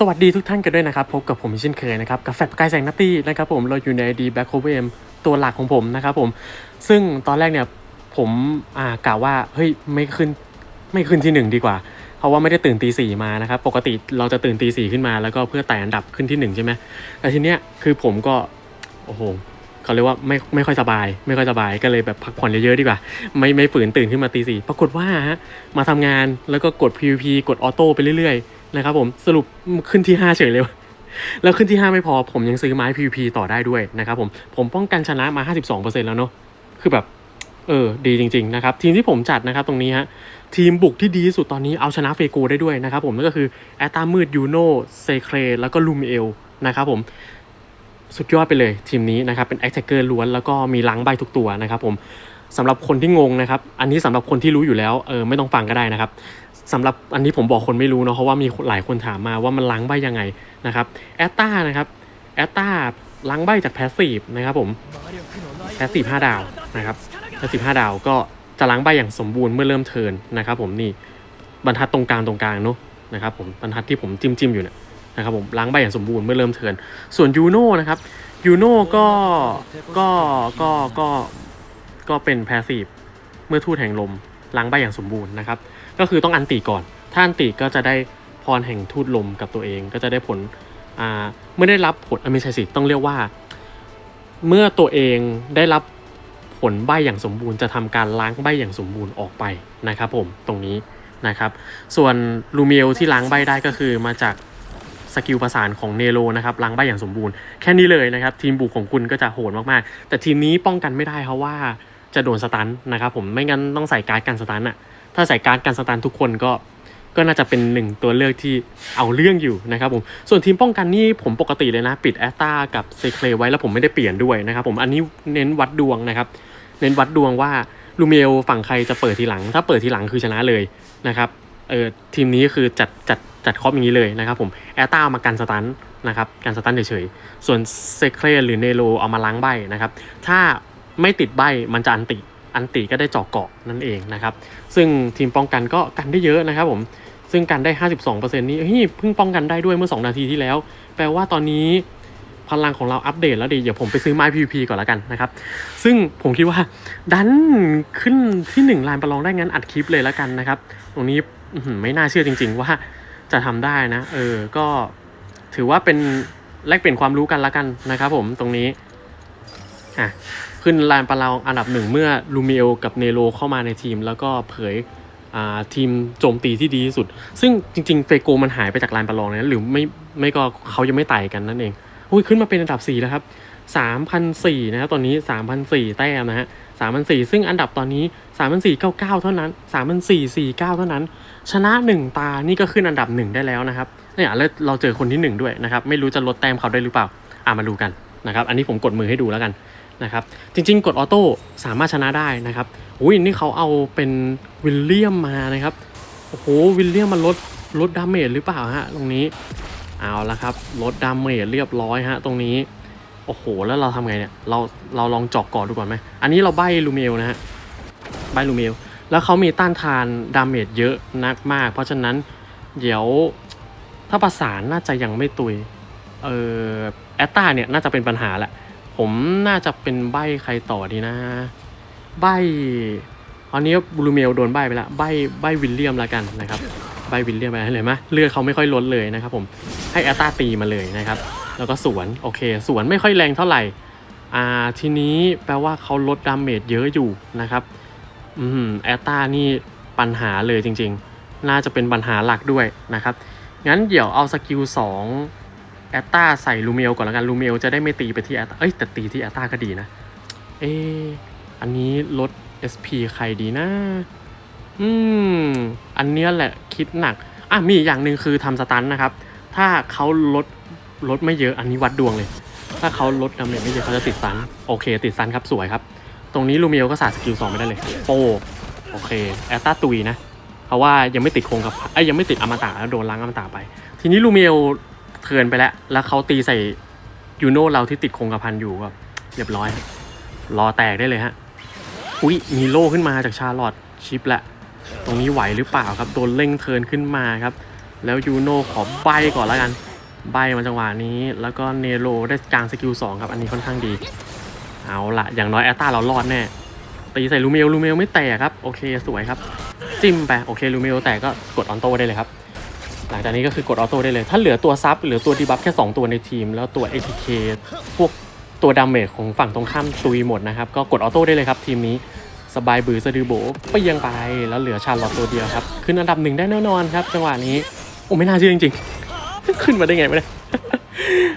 สวัสดีทุกท่านกันด้วยนะครับ พบกับผมเช่นเคยนะครับ กับแฟดกายแสงนัตตี้นะครับผมเราอยู่ในดีแบ็คโคเวมตัวหลักของผมนะครับผม ซึ่งตอนแรกเนี่ยผมอ่ากล่าวว่า เฮ้ย ไม่ขึ้นไม่ขึ้นที่หนึ่งดีกว่า เพราะว่าไม่ได้ตื่นตีสี่มานะครับ ปกติเราจะตื่นตีสี่ขึ้นมา แล้วก็เพื่อไต่อันดับขึ้นที่หนึ่งใช่ไหมแต่ทีเนี้ยคือผมก็ โอ้โหเขาเรียกว่าไม่ไม่ค่อยสบาย ไม่ค่อยสบายก็เลยแบบพักผ่อนเยอะๆดีกว่า ไม่ไม่ฝืนตื่นขึ้นมาตีสี่ปรากฏว่าฮะมาทำงานแล้วก็กด PVP กดออโต้ไปเรื่อยๆ นะครับผมสรุปขึ้นที่ 5 เฉยเลยแล้วขึ้นที่ 5 ไม่พอผมยังซื้อไม้ PVP ต่อได้ด้วยนะครับผมผมป้องกันชนะมา 52%แล้วเนาะคือแบบเออดีจริง ๆ นะครับ ทีมที่ผมจัดนะครับตรงนี้ฮะทีมบุกที่ดีที่สุดตอนนี้เอาชนะเฟโกได้ด้วยนะครับผมนั่นก็คือแอตตามืดยูโนเซเครแล้วก็ลูมเอลนะครับผมสุดยอดไปเลยทีมนี้นะครับเป็นแอคแทกเกอร์ล้วนแล้วก็มีล้างใบทุกตัวนะครับผมสำหรับคนที่งงนะครับ อันนี้สำหรับคนที่รู้อยู่แล้วเออไม่ต้องฟังก็ได้นะครับ สำหรับอันนี้ผมบอกคนไม่รู้เนาะเพราะว่ามีหลายคนถามมาว่ามันล้างใบยังไงนะครับแอตตานะครับแอตตาล้างใบจากแพสซีฟนะครับผมแพสซีฟ5ดาวนะครับแพสซีฟ5ดาวก็จะล้างใบอย่างสมบูรณ์เมื่อเริ่มเทิร์นนะครับผมนี่บรรทัดตรงกลางตรงกลางเนาะนะครับผมบรรทัดที่ผมจิ้มจิ้มอยู่เนี่ยนะครับผมล้างใบอย่างสมบูรณ์เมื่อเริ่มเทิร์นส่วนยูโน่นะครับยูโน่ก็ก็ก็ก็ก็เป็นแพสซีฟเมื่อทูตแห่งลมล้างใบอย่างสมบูรณ์นะครับ ก็คือต้องอันติก่อน ถ้าอันติก็จะได้พรแห่งทูตลมกับตัวเอง ก็จะได้ผลอ่าเมื่อได้รับผลอะไม่ใช่สิต้องเรียกว่า เมื่อตัวเองได้รับผลใบอย่างสมบูรณ์จะทำการล้างใบอย่างสมบูรณ์ออกไปนะครับผมตรงนี้นะครับ ส่วนลูเมลที่ล้างใบได้ก็คือมาจากสกิลประสานของเนโรนะครับล้างใบอย่างสมบูรณ์แค่นี้เลยนะครับ ทีมบุกของคุณก็จะโหดมากๆ แต่ทีมนี้ป้องกันไม่ได้เพราะว่าจะโดนสตันนะครับผมไม่งั้นต้องใส่การ์ดกันสตันอะ ถ้าใส่การ์ดกันสตันทุกคนก็ก็น่าจะเป็นหนึ่งตัวเลือกที่เอาเรื่องอยู่นะครับผมส่วนทีมป้องกันนี่ผมปกติเลยนะ ปิดแอตตากับเซเคลไว้แล้วผมไม่ได้เปลี่ยนด้วยนะครับผมอันนี้เน้นวัดดวงนะครับ เน้นวัดดวงว่าลูเมลฝั่งใครจะเปิดทีหลัง ถ้าเปิดทีหลังคือชนะเลยนะครับเออทีมนี้คือจัดจัดจัดครอบอย่างนี้เลยนะครับผมแอตตามากันสตันนะครับกันสตันเฉยๆส่วนเซเคลหรือเนโรเอามาล้างใบนะครับถ้าไม่ติดใบมันจะอันติ อันติก็ได้เจาะเกาะนั่นเองนะครับ ซึ่งทีมป้องกันก็กันได้เยอะนะครับผมซึ่งกันได้ 52%นี้เฮ้ยเพิ่งป้องกันได้ด้วยเมื่อ 2 นาทีที่แล้ว แปลว่าตอนนี้พลังของเราอัปเดตแล้วดีเดี๋ยวผมไปซื้อไม้ PVP ก่อนแล้วกันนะครับ ซึ่งผมคิดว่าดันขึ้นที่ 1 ลานประลองได้งั้นอัดคลิปเลยแล้วกันนะครับ ตรงนี้ไม่น่าเชื่อจริง ๆ ว่าจะทำได้นะ เออ ก็ถือว่าเป็นแลกเปลี่ยนความรู้กันแล้วกันนะครับผมตรงนี้ อะ ขึ้นลานประลองอันดับหนึ่งเมื่อลูมิเมลกับเนโรเข้ามาในทีม แล้วก็เผยอ่าทีมโจมตีที่ดีที่สุด ซึ่งจริง ๆ เฟโกมันหายไปจากลานประลองนะหรือไม่ไม่ก็เขายังไม่ไต่กันนั่นเองอุ้ยขึ้นมาเป็นอันดับ4แล้วครับ3,004นะครับตอนนี้ 3,004แต้มนะฮะ3,004ซึ่งอันดับตอนนี้ 3,499 เท่านั้น3,449 เท่านั้น ชนะ 1 ตานี่ก็ขึ้นอันดับ 1 ได้แล้วนะครับเนี่ยแล้วเราเจอคนที่ 1 ด้วยนะครับ ไม่รู้จะลดแต้มเขาได้หรือเปล่า อ่ามาดูกันนะครับ อันนี้ผมกดมือให้ดูแล้วกัน นะครับจริงๆ กดออโต้สามารถชนะได้นะครับอุ้ยนี่เขาเอาเป็นวิลเลียมมานะครับโอ้โหวิลเลียมมันลดลดดาเมจหรือเปล่าฮะตรงนี้เอาละครับลดดาเมจเรียบร้อยฮะตรงนี้โอ้โหแล้วเราทำไงเนี่ยเราเราลองจาะก่อนดูก่อนไหมอันนี้เราใบลูเมลนะฮะใบลูเมลแล้วเขามีต้านทานดาเมจเยอะนักมาก เพราะฉะนั้นเดี๋ยวถ้าประสานน่าจะยังไม่ตุยเออแอตตาเนี่ยน่าจะเป็นปัญหาแหละ ผมน่าจะเป็นใบใครต่อดีนะ ใบอันนี้บลูเมลโดนใบไปละใบใบวิลเลียมละกันนะครับใบวิลเลียมไปเลยไหมเลือดเขาไม่ค่อยลดเลยนะครับผมให้แอตตาตีมาเลยนะครับ แล้วก็สวนโอเค สวนไม่ค่อยแรงเท่าไหร่อ่าทีนี้แปลว่าเขาลดดาเมจเยอะอยู่นะครับอืมแอตตานี่ปัญหาเลยจริง ๆ น่าจะเป็นปัญหาหลักด้วยนะครับงั้นเดี๋ยวเอาสกิลสอง แอตตาใส่ลูเมลก่อนแล้วกันลูเมลจะได้ไม่ตีไปที่แอตตาเอ้ยแต่ตีที่แอตตาก็ดีนะ เอออันนี้ลด SP ใครดีนะ อืม อันเนี้ยแหละคิดหนัก อะมีอีกอย่างหนึ่งคือทำสตันนะครับ ถ้าเขาลดลดไม่เยอะอันนี้วัดดวงเลย ถ้าเขาลดดาเมจไม่เยอะเขาจะติดสันโอเค ติดสันครับสวยครับ ตรงนี้ลูเมลก็สาดสกิลสองไม่ได้เลยโปโอเคแอตตาตุยนะ เพราะว่ายังไม่ติดโครงกับไอ้ยังไม่ติดอมตะแล้วโดนล้างอมตะไป ทีนี้ลูเมล เทินไปแล้ว แล้วเขาตีใส่ยูโน่เราที่ติดคงกระพันอยู่แบบเรียบร้อย รอแตกได้เลยฮะ อุ้ยมีโล่ขึ้นมาจากชาร์ลอตชิปแหละ ตรงนี้ไหวหรือเปล่าครับ โดนเร่งเทินขึ้นมาครับ แล้วยูโน่ขอใบก่อนแล้วกัน ใบมาจังหวะนี้ แล้วก็เนโรได้กลางสกิลสองครับ อันนี้ค่อนข้างดี เอาละอย่างน้อยแอตตาเรารอดแน่ ตีใส่ลูเมล ลูเมลไม่แตกครับ โอเค สวยครับ จิ้มไป โอเค ลูเมลแตกก็กดออนโต้ได้เลยครับ หลังจากนี้ก็คือกดออโต้ได้เลย ถ้าเหลือตัวซับเหลือตัวดีบัฟแค่ 2 ตัวในทีม แล้วตัว ATK พวกตัวดาเมจของฝั่งตรงข้ามตุยหมดนะครับ ก็กดออโต้ได้เลยครับทีมนี้สบายบือสะดือโบไปยังไปแล้วเหลือชาร์ลอตตัวเดียวครับ ขึ้นอันดับหนึ่งได้แน่นอนครับ จังหวะนี้ โอ้ไม่น่าเชื่อจริงๆ ขึ้นมาได้ไงไม่ได้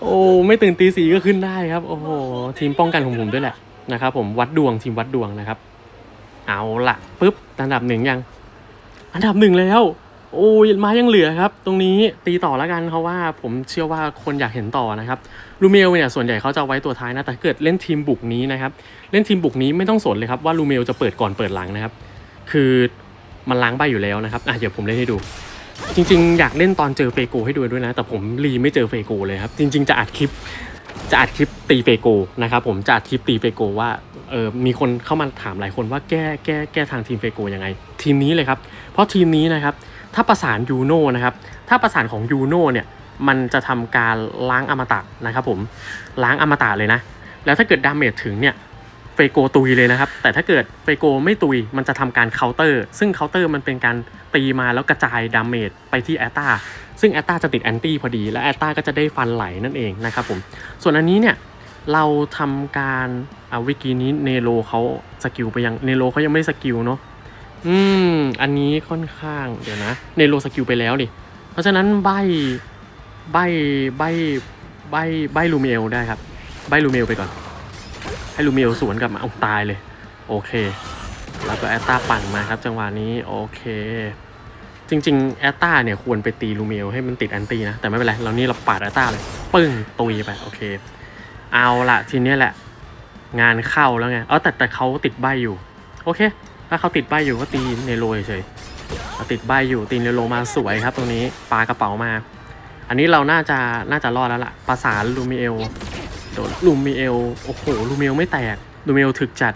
โอ้ไม่ตื่นตีสีก็ขึ้นได้ครับ โอ้โหทีมป้องกันของผมด้วยแหละนะครับ ผมวัดดวงทีมวัดดวงนะครับ เอาละปุ๊บอันดับหนึ่งยัง อันดับหนึ่งแล้ว โอ้ยมายังเหลือครับ ตรงนี้ตีต่อแล้วกันเพราะว่าผมเชื่อว่าคนอยากเห็นต่อนะครับลูเมลเนี่ยส่วนใหญ่เขาจะไว้ตัวท้ายนะ แต่เกิดเล่นทีมบุกนี้นะครับ เล่นทีมบุกนี้ไม่ต้องสนเลยครับว่าลูเมลจะเปิดก่อนเปิดหลังนะครับ คือมันล้างใบอยู่แล้วนะครับอะเดี๋ยวผมเล่นให้ดู จริง ๆ อยากเล่นตอนเจอเฟโกให้ดูด้วยนะ แต่ผมรีไม่เจอเฟโกเลยครับ จริง ๆ จะอัดคลิปจะอัดคลิปตีเฟโกนะครับผมจะอัดคลิปตีเฟโกว่าเออมีคนเข้ามาถามหลายคนว่าแก้แก้แก้ทางทีมเฟโกยังไง ทีมนี้เลยครับ เพราะทีมนี้นะครับ ถ้าประสานยูโน่นะครับ ถ้าประสานของยูโน่เนี่ย มันจะทำการล้างอมตะนะครับผม ล้างอมตะเลยนะ แล้วถ้าเกิดดาเมจถึงเนี่ย เฟโกตุยเลยนะครับ แต่ถ้าเกิดเฟโกไม่ตุย มันจะทำการเคาน์เตอร์ ซึ่งเคาน์เตอร์มันเป็นการตีมาแล้วกระจายดาเมจไปที่แอตตาซึ่งแอตตาจะติดแอนตี้พอดี และแอตตาก็จะได้ฟันไหลนั่นเองนะครับผม ส่วนอันนี้เนี่ยเราทำการเอาวิกีนี้เนโรเขาสกิลไปยัง เนโรเขายังไม่ได้สกิลเนาะ อืม อันนี้ค่อนข้างเดี๋ยวนะเนโรสกิลไปแล้วดิเพราะฉะนั้นใบใบใบใบใบลูเมลได้ครับ ใบลูเมลไปก่อน ให้ลูเมลสวนกลับมาเอาตายเลย โอเค แล้วก็แอตตาปั่นมาครับ จังหวะนี้โอเค จริงๆแอตตาเนี่ยควรไปตีลูเมลให้มันติดแอนตี้นะ แต่ไม่เป็นไร เรานี่เราปาดแอตตาเลยปึ้งตุยไปโอเค เอาละทีนี้แหละ งานเข้าแล้วไง เออแต่แต่เขาติดใบอยู่ โอเค ถ้าเขาติดใบอยู่ก็ตีเนโรเฉยๆติดใบอยู่ตีเนโรมาสวยครับ ตรงนี้ปลากระเป๋ามา อันนี้เราน่าจะน่าจะรอดแล้วล่ะประสานลูมิเอลโดนลูมิเอลโอ้โหลูมิเอลไม่แตกลูมิเอลถึกจัด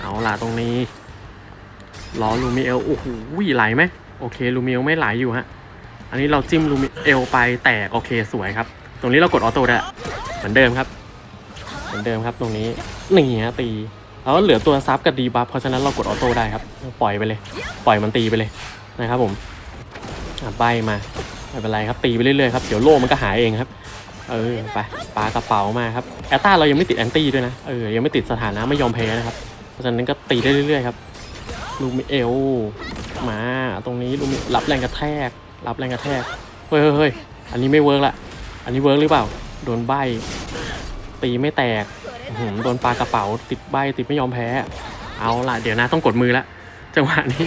เอาล่ะตรงนี้ล้อลูมิเอลโอ้โหไหลไหมโอเคลูมิเอลไม่ไหลอยู่ฮะอันนี้เราจิ้มลูมิเอลไปแตกโอเคสวยครับ ตรงนี้เรากดออโต้ได้เหมือนเดิมครับ เหมือนเดิมครับตรงนี้นี่ฮะตี แล้วเหลือตัวซับกับดีบัฟเพราะฉะนั้นเรากดออโต้ได้ครับ ปล่อยไปเลย ปล่อยมันตีไปเลยนะครับผมใบมาไม่เป็นไรครับตีไปเรื่อยๆครับเดี๋ยวโล่มันก็หายเองครับ เออไปปากระเป๋ามาครับแอตตาเรายังไม่ติดแอนตี้ด้วยนะเออยังไม่ติดสถานะไม่ยอมแพ้นะครับ เพราะฉะนั้นก็ตีได้เรื่อยๆครับลูมิเอลมาตรงนี้ลูมิรับแรงกระแทก รับแรงกระแทกเฮ้ยเฮ้ยเฮ้ยอันนี้ไม่เวิร์กละอันนี้เวิร์กหรือเปล่า โดนใบตีไม่แตก หือโดนปลากระเป๋าติดใบติดไม่ยอมแพ้ เอาล่ะเดี๋ยวนะต้องกดมือละจังหวะนี้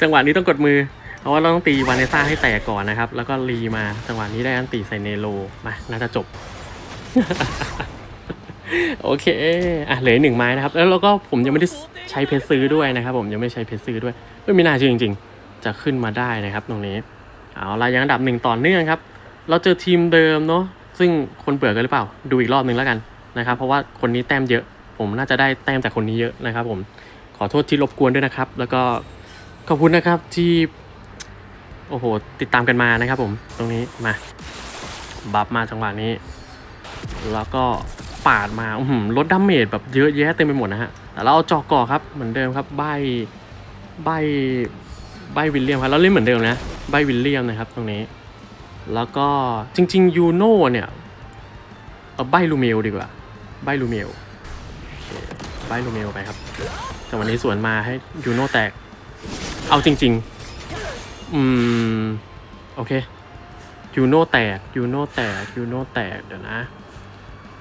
จังหวะนี้ต้องกดมือ เพราะว่าเราต้องตีวานเนซ่าให้แตกก่อนนะครับ แล้วก็รีมาจังหวะนี้ได้อันตีใส่เนโรมาน่าจะจบ โอเคอะเหลือหนึ่งไม้นะครับ แล้วเราก็ผมยังไม่ได้ใช้เพชรซื้อด้วยนะครับ ผมยังไม่ใช้เพชรซื้อด้วยเอ้ยไม่น่าเชื่อจริง ๆ จะขึ้นมาได้นะครับ ตรงนี้เอาละยังอันดับหนึ่งต่อเนื่องครับ เราเจอทีมเดิมเนาะซึ่งคนเบื่อกันหรือเปล่า ดูอีกรอบหนึ่งแล้วกัน นะครับ เพราะว่าคนนี้แต้มเยอะ ผมน่าจะได้แต้มจากคนนี้เยอะนะครับ ผมขอโทษที่รบกวนด้วยนะครับ แล้วก็ขอบคุณนะครับที่โอ้โห ติดตามกันมานะครับ ผมตรงนี้มาบัฟมาจังหวะนี้ แล้วก็ปาดมาอื้อหือลดดาเมจแบบเยอะแยะเต็มไปหมดนะฮะแต่เราเอาจอกก่อครับเหมือนเดิมครับใบใบใบวิลเลียมครับเราเล่นเหมือนเดิมนะใบวิลเลียมนะครับ ตรงนี้ แล้วก็จริงๆยูโน่เนี่ย เอาใบลูเมลดีกว่า ใบลูเมลโอเคใบลูเมลไปครับจังหวะนี้สวนมาให้ยูโน่แตก เอาจริง ๆ อืม โอเคยูโน่แตกยูโน่แตกยูโน่แตกเดี๋ยวนะ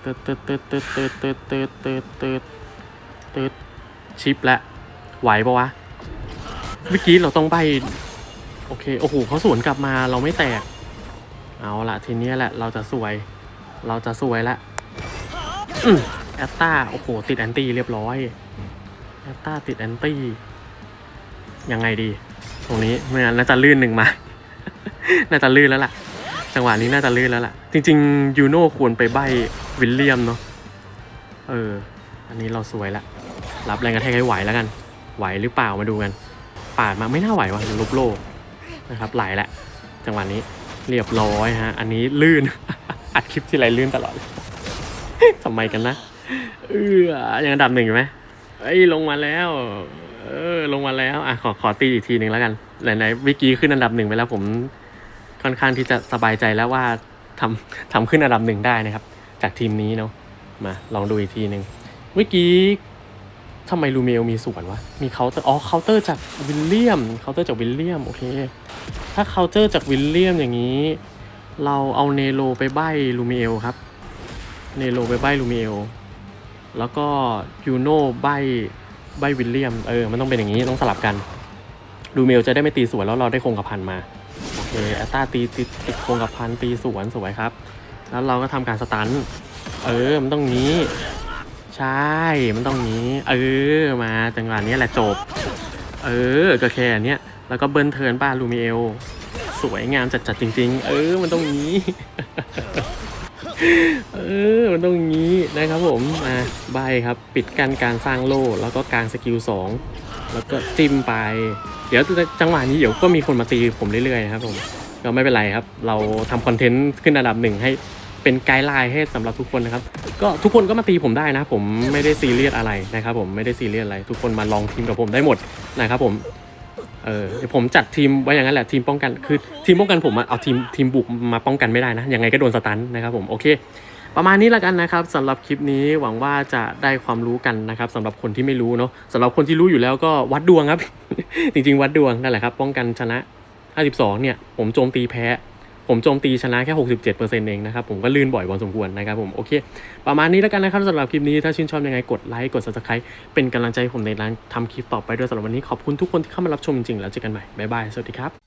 ตืดตืดตืดตืดตืดตืดตืดตืดตืดตืดชิปล้วไหวปะวะเมื่อกี้เราต้องใบโอเค โอ้โหเขาสวนกลับมาเราไม่แตก เอาละทีนี้แหละ เราจะสวย เราจะสวยละแอตตาโอ้โห ติดแอนตี้เรียบร้อย แอตตาติดแอนตี้ ยังไงดี ตรงนี้ไม่งั้นน่าจะลื่นหนึ่งมา น่าจะลื่นแล้วล่ะ จังหวะนี้น่าจะลื่นแล้วล่ะ จริง ๆ ยูโน่ควรไปใบวิลเลียมเนาะ เออ อันนี้เราสวยละ รับแรงกระแทกให้ไหวแล้วกัน ไหวหรือเปล่ามาดูกัน ปาดมาไม่น่าไหวว่ะลบโลนะครับ ไหลแหละ จังหวะนี้ เรียบร้อยฮะ อันนี้ลื่น อัดคลิปที่ไรลื่นตลอดทำไมกันนะ เออยังอันดับหนึ่งอยู่ไหมเอ้ยลงมาแล้ว เออ ลงมาแล้ว อะขอขอตีอีกทีหนึ่งแล้วกัน ไหนๆวิกี้ขึ้นอันดับหนึ่งไปแล้วผมค่อนข้างที่จะสบายใจแล้วว่าทำทำขึ้นอันดับหนึ่งได้นะครับ จากทีมนี้เนาะมาลองดูอีกทีหนึ่งเมื่อกี้ทำไมลูเมลมีส่วนวะ มีเคาน์เตอร์ อ๋อ เคาน์เตอร์จากวิลเลียม เคาน์เตอร์จากวิลเลียม โอเค ถ้าเคาน์เตอร์จากวิลเลียมอย่างนี้ เราเอาเนโรไปใบ้ลูมิเมลครับ เนโรไปใบ้ลูมิเมลแล้วก็ยูโน่ใบ้ใบ้วิลเลียม เออ มันต้องเป็นอย่างนี้ ต้องสลับกัน ลูมิเมลจะได้ไม่ตีสวนแล้วเราได้คงกระพันมา โอเคแอตตาตีติดติดคงกระพันตีสวนสวยครับ แล้วเราก็ทำการสตัน เออ มันต้องนี้ ใช่ มันต้องนี้ เออ มาจังหวะนี้แหละจบ เออ ก็แค่เนี้ย แล้วก็เบิร์นเทิร์นป้าลูมิเอล สวยงามจัดๆจริง ๆ เออ มันต้องนี้ เออ มันต้องงี้นะครับผม อะใบครับ ปิดกันการสร้างโล่แล้วก็การสกิลสองแล้วก็จิ้มไป เดี๋ยวจังหวะนี้เดี๋ยวก็มีคนมาตีผมเรื่อยๆนะครับผม ก็ไม่เป็นไรครับ เราทำคอนเทนต์ขึ้นอันดับหนึ่งให้เป็นไกด์ไลน์ให้สำหรับทุกคนนะครับ ก็ทุกคนก็มาตีผมได้นะ ผมไม่ได้ซีเรียสอะไรนะครับผมไม่ได้ซีเรียสอะไร ทุกคนมาลองทีมกับผมได้หมดนะครับผม เออผมจัดทีมไว้อย่างนั้นแหละทีมป้องกันคือทีมป้องกันผมอะเอาทีมทีมบุกมาป้องกันไม่ได้นะยังไงก็โดนสตันนะครับผมโอเค ประมาณนี้ละกันนะครับสำหรับคลิปนี้หวังว่าจะได้ความรู้กันนะครับสำหรับคนที่ไม่รู้เนาะสำหรับคนที่รู้อยู่แล้วก็วัดดวงครับ จริงๆ วัดดวงนั่นแหละครับป้องกันชนะ 52 เนี่ย ผมโจมตีแพ้ ผมโจมตีชนะแค่ 67%เองนะครับ ผมก็ลื่นบ่อยพอสมควรนะครับผมโอเค ประมาณนี้แล้วกันนะครับสำหรับคลิปนี้ถ้าชื่นชอบยังไงกดไลค์กด subscribe เป็นกำลังใจให้ผมในการทำคลิปต่อไปด้วยสำหรับวันนี้ขอบคุณทุกคนที่เข้ามารับชมจริงๆแล้วเจอกันใหม่บ๊ายบายสวัสดีครับ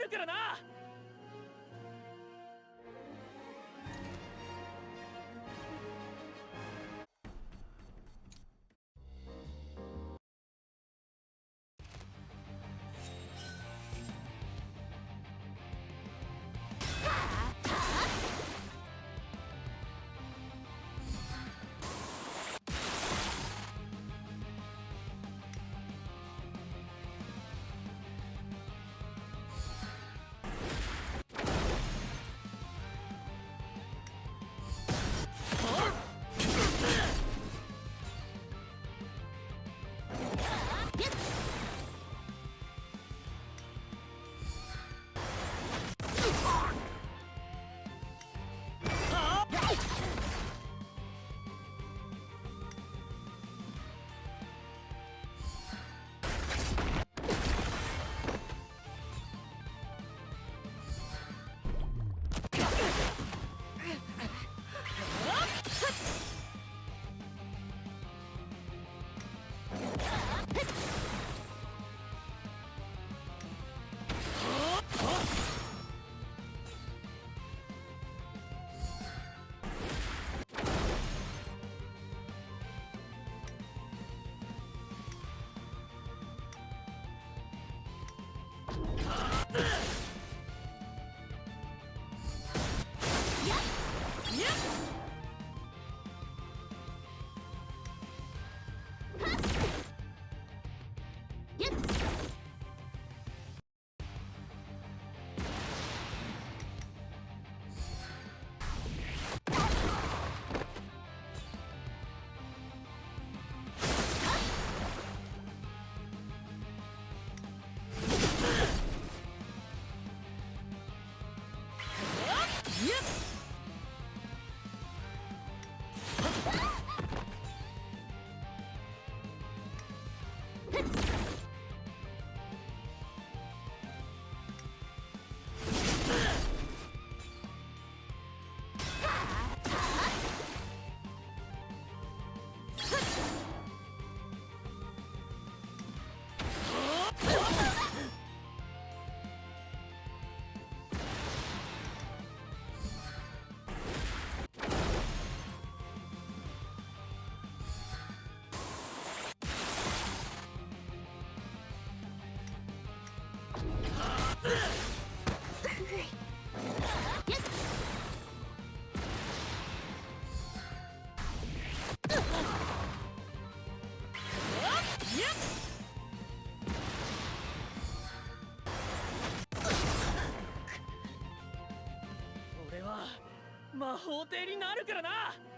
あるからな。Uh! 法廷になるからな！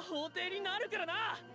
法廷になるからな！